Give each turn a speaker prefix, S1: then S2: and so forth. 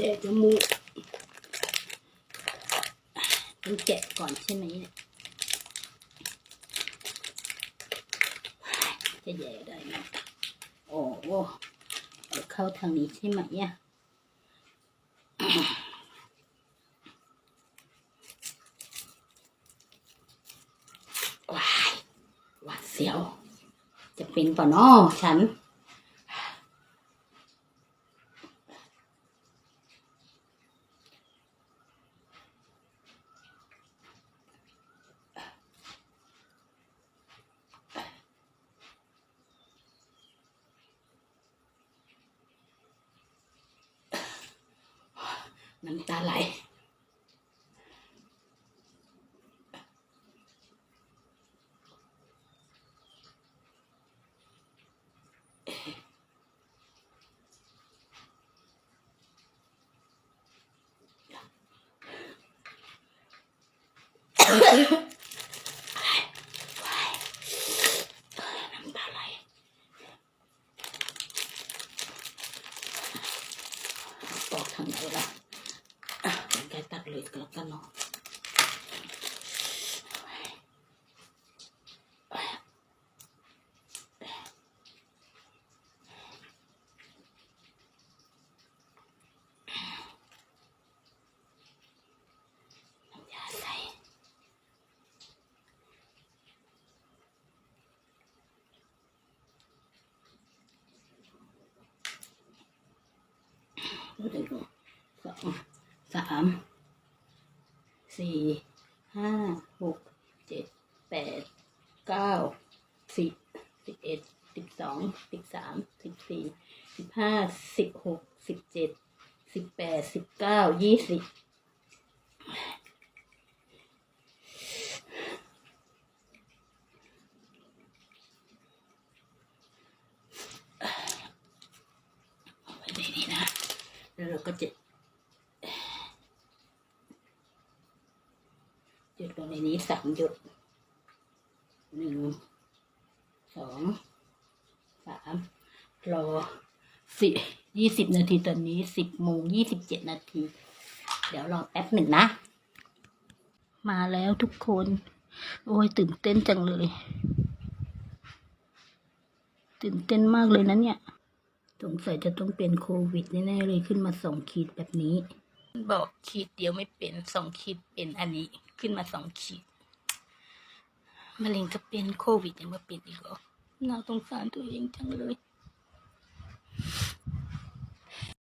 S1: แย่จมูกต้องแกะก่อนใช่ไหมเนี่ยจะแย่ได้ไหมโอ้โหเข้าทางนี้ใช่ไหมอะว้ายหวาดเสียว จะเป็นป่ะน้อฉัน น้ำตาไหลน้ำตาไหลปอกทางไหนล่ะ อะแกตัดเลยก็แล้วกันเนาะน้ำยาใส่หนึ่งสองสาม สี่ห้าหกเจ็ดแปดเก้าสิบสิบเอ็ดสิบสองสิบสามสิบสี่สิบห้าสิบหกสิบเจ็ดสิบแปดสิบเก้ายี่สิบเอาไว้ในนี้นะแล้วเราก็จะหยดลง ในนี้สามหยดหนึ่งสองสามรอสิยี่สิบนาทีตอนนี้สิบโมงยี่สิบเจ็ดนาที เดี๋ยวรอแป๊บหนึ่งนะ มาแล้วทุกคน โอ้ยตื่นเต้นจังเลย ตื่นเต้นมากเลยนะเนี่ยสงสัยจะต้องเป็นโควิดแน่ๆเลยขึ้นมาสองขีดแบบนี้ บอกขีดเดียวไม่เป็นสองขีดเป็นอันนี้ขึ้นมาสองขีดมะเร็งก็เป็นโควิดยังมาเป็นอีกเหรอน่าสงสารตัวเองจังเลย